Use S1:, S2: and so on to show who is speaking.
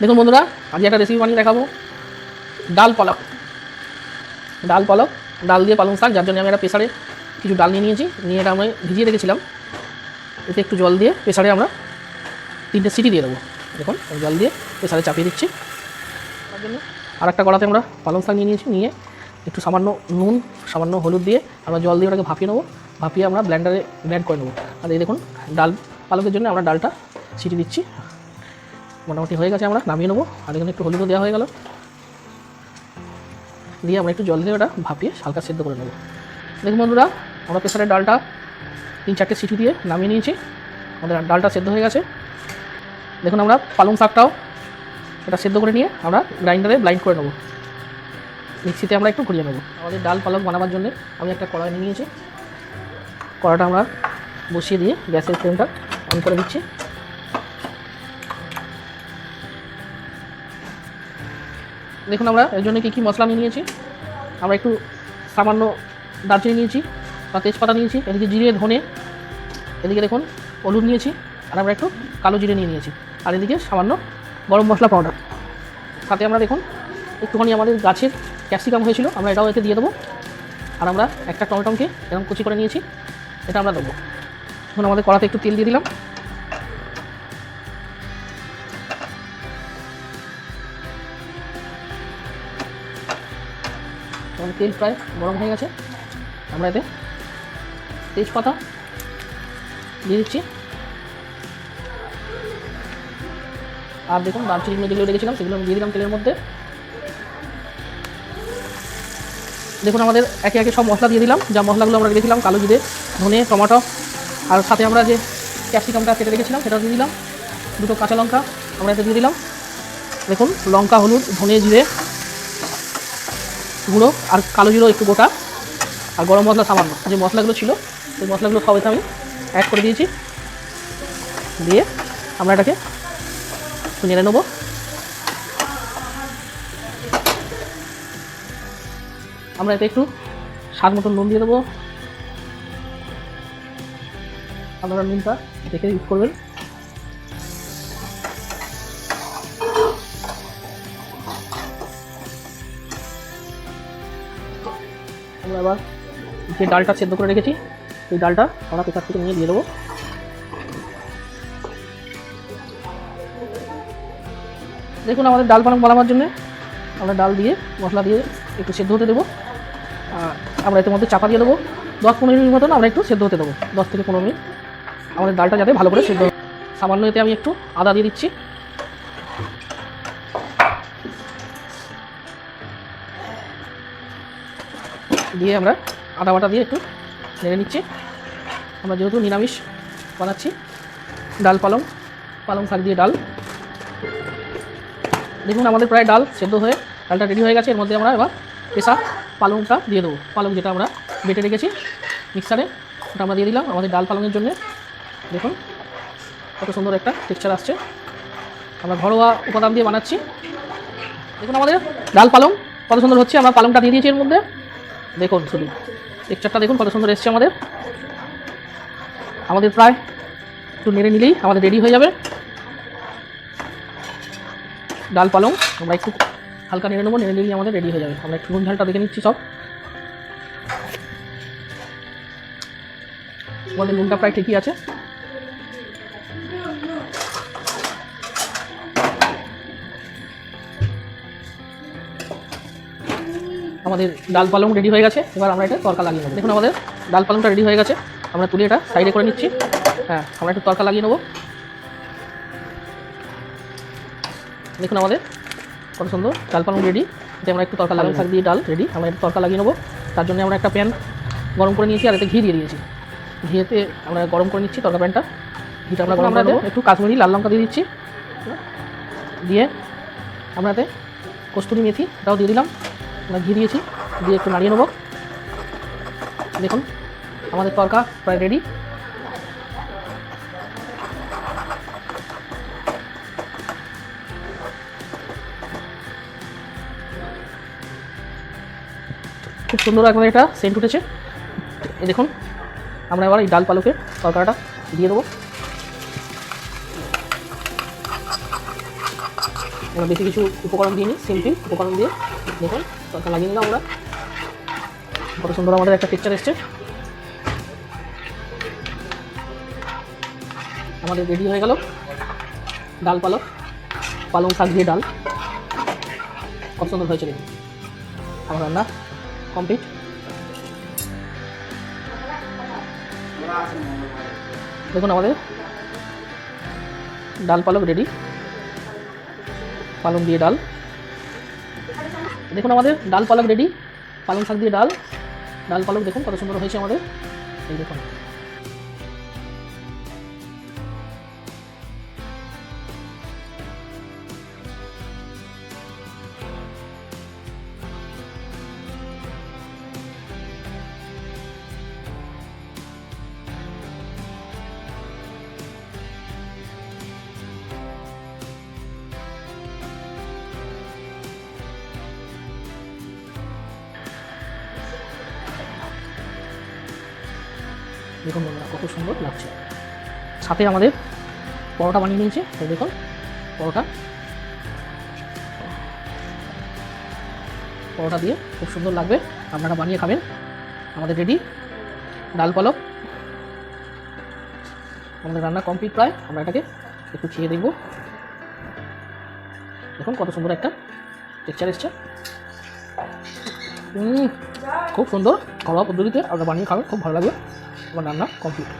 S1: দেখুন বন্ধুরা, আজকে একটা রেসিপি বানিয়ে দেখাবো। ডাল পালক। ডাল পালক, ডাল দিয়ে পালং শাক, যার জন্য আমি একটা প্রেসারে কিছু ডাল নিয়ে নিয়েছি। নিয়ে এটা আমি ভিজিয়ে রেখেছিলাম। এতে একটু জল দিয়ে প্রেসারে আমরা তিনটে সিটি দিয়ে দেবো। দেখুন জল দিয়ে প্রেশারে চাপিয়ে দিচ্ছি। তার জন্য আর একটা কড়াতে আমরা পালং শাক নিয়ে নিয়েছি। নিয়ে একটু সামান্য নুন, সামান্য হলুদ দিয়ে আমরা জল দিয়ে ওটাকে ভাপিয়ে নেব। ভাপিয়ে আমরা ব্ল্যান্ডারে ব্ল্যান্ড করে নেব। আর এই দেখুন, ডাল পালকের জন্য আমরা ডালটা সিটি দিচ্ছি। মোটামুটি হয়ে গেছে আমরা, নামিয়ে নেব। আর এখানে একটু হলুদও দেওয়া হয়ে গেল। দিয়ে আমরা একটু জল দিয়ে ওটা ভাপিয়ে হালকা সেদ্ধ করে নেব। দেখুন বন্ধুরা, আমরা প্রেসারের ডালটা তিন চারটে সিটি দিয়ে নামিয়ে নিয়েছি। আমাদের ডালটা সেদ্ধ হয়ে গেছে। দেখুন আমরা পালং শাকটাও এটা সেদ্ধ করে নিয়ে আমরা গ্রাইন্ডারে ব্লাইন্ড করে নেব। মিক্সিতে আমরা একটু ঘুরিয়ে নেব। আমাদের ডাল পালক বানাবার জন্য আমি একটা কড়াই নিয়ে নিয়েছি। কড়াটা আমরা বসিয়ে দিয়ে গ্যাসের ফ্লেমটা অন করে দিচ্ছি। দেখুন আমরা, এর জন্য কী কী মশলা নিয়ে নিয়েছি? আমরা একটু সামান্য দারচিনি নিয়েছি, বা তেজপাতা নিয়েছি, এদিকে জিরে, ধনে, এদিকে দেখুন হলুদ নিয়েছি, আর আমরা একটু কালো জিরে নিয়ে নিয়েছি। আর এদিকে সামান্য গরম মশলা পাউডার সাথে আমরা দেখুন, একটুখানি আমাদের গাছের ক্যাপসিকাম হয়েছিল, আমরা এটাও এতে দিয়ে দেবো। আর আমরা একটা টমেটোকে এরকম কুচি করে নিয়েছি, এটা আমরা দেবো। এখন আমাদের কড়াতে একটু তেল দিয়ে দিলাম। আমাদের তেল প্রায় গরম হয়ে গেছে। আমরা এতে তেজপাতা দিয়ে দিচ্ছি। আর দেখুন, দারচিনি যেগুলো রেখেছিলাম, সেগুলো আমি দিয়ে দিলাম তেলের মধ্যে। দেখুন, আমাদের একে একে সব মশলা দিয়ে দিলাম। যা মশলাগুলো আমরা রেখেছিলাম, কালো জিরে, ধনে, টমেটো, আর সাথে আমরা যে ক্যাপসিকামটা কেটে রেখেছিলাম, সেটাও দিয়ে দিলাম। দুটো কাঁচা লঙ্কা আমরা এতে দিয়ে দিলাম। দেখুন, লঙ্কা, হলুদ, ধনে, জিরে গুঁড়ো আর কালো জিরো একটু গোটা আর গরম মশলা সামান্য। যে মশলাগুলো ছিল, সেই মশলাগুলো সব এতে আমি অ্যাড করে দিয়েছি। দিয়ে আমরা এটাকে একটু নেড়ে নেব। আমরা এতে একটু স্বাদ মতো নুন দিয়ে দেবো। আপনারা নুনটা দেখে ইউজ করবেন। আমরা আবার যে ডালটা সেদ্ধ করে রেখেছি, সেই ডালটা আমরা প্রেসার থেকে নিয়ে দিয়ে দেবো। দেখুন আমাদের ডাল পালং বানাবার জন্য আমরা ডাল দিয়ে, মশলা দিয়ে একটু সেদ্ধ হতে দেবো। আর আমরা মধ্যে চাপা দিয়ে দেবো। দশ পনেরো মিনিট মতন আমরা একটু সেদ্ধ হতে দেবো। দশ থেকে পনেরো মিনিট। আমাদের ডালটা যাতে ভালো করে সেদ্ধ সামান্য এতে আমি একটু আদা দিয়ে দিচ্ছি। দিয়ে আমরা আদা বাটা দিয়ে একটু নেড়ে নিচ্ছি। আমরা যেহেতু নিরামিষ বানাচ্ছি, ডাল, পালং পালং শাক দিয়ে ডাল। দেখুন, আমাদের প্রায় ডাল সেদ্ধ হয়ে ডালটা রেডি হয়ে গেছে। এর মধ্যে আমরা এবার পেশা পালংটা দিয়ে দেবো। পালং যেটা আমরা বেটে রেখেছি মিক্সারে ওটা আমরা দিয়ে দিলাম আমাদের ডাল পালংয়ের জন্য। দেখুন, কত সুন্দর একটা টেক্সচার আসছে। আমরা ঘরোয়া উপাদান দিয়ে বানাচ্ছি। দেখুন, আমাদের ডাল, পালং কত সুন্দর হচ্ছে। আমরা পালংটা দিয়ে দিয়েছি এর মধ্যে। দেখুন শুধু। টেক্সচারটা দেখুন কত সুন্দর এসছে আমাদের। আমাদের প্রায় একটু নেড়ে নিলেই আমাদের রেডি হয়ে যাবে। ডাল পালং, আমরা একটু হালকা নেড়ে নেব, নেড়ে নিলেই আমাদের রেডি হয়ে যাবে। আমরা একটু নুন ঝালটা দেখে নিচ্ছি সব। আমাদের নুনটা প্রায় ঠিকই আছে। আমাদের ডাল পালং রেডি হয়ে গেছে। এবার আমরা এটা তরকা লাগিয়ে নেব। দেখুন আমাদের ডাল পালংটা রেডি হয়ে গেছে। আমরা তুলে এটা সাইডে করে নিচ্ছি। হ্যাঁ আমরা একটু তরকা লাগিয়ে নেব। দেখুন আমাদের কত সুন্দর ডাল পালং রেডি এতে আমরা একটু তরকা লাগিয়ে শাক দিয়ে ডাল রেডি আমরা একটু তরকা লাগিয়ে নেব। তার জন্য আমরা একটা প্যান গরম করে নিয়েছি আর এতে ঘি দিয়ে দিয়েছি। ঘিয়েতে আমরা গরম করে নিচ্ছি তরকা প্যানটা ঘিটা আমরা দেবো। একটু কাশ্মীরি লাল লঙ্কা দিয়ে দিচ্ছি। দিয়ে আমরা এতে কস্তুরি মেথি এটাও দিয়ে দিলাম। আমরা ঘি দিয়েছি দিয়ে একটু নাড়িয়ে নেব। দেখুন, আমাদের তরকা প্রায় রেডি খুব সুন্দর একবার এটা সেন্ট উঠেছে। দেখুন, আমরা এবার এই ডাল পালকের তরকারিটা দিয়ে দেবো। আমরা বেশি কিছু উপকরণ দিইনি সিম্পল উপকরণ দিয়ে দেখুন তরকা লাগিয়ে নিলাম আমরা। কত সুন্দর আমাদের একটা পিকচার এসছে। আমাদের রেডি হয়ে গেল। ডাল পালক, পালং শাক দিয়ে ডাল। কত সুন্দর হয়েছে দেখুন। আমার রান্না কমপ্লিট দেখুন আমাদের ডাল পালক রেডি পালং দিয়ে ডাল। দেখুন আমাদের ডাল পালক রেডি পালং শাক দিয়ে ডাল। ডাল পালক দেখুন কত সুন্দর হয়েছে আমাদের। এই দেখুন। দেখুন বন্ধুরা, কত সুন্দর লাগছে। সাথে আমাদের পরোটা বানিয়ে নিয়েছে, এই দেখুন, পরোটা। পরোটা দিয়ে খুব সুন্দর লাগবে, আপনারা বানিয়ে খাবেন। আমাদের রেডি, ডাল পালক। আমাদের রান্না কমপ্লিট প্রায়, আমরা এটাকে একটু খেয়ে দেখব। দেখুন কত সুন্দর একটা টেক্সচার এসছে। খুব সুন্দর ঘরোয়া পদ্ধতিতে আপনারা বানিয়ে খাবেন খুব ভালো লাগবে। রান্না কমপ্লিট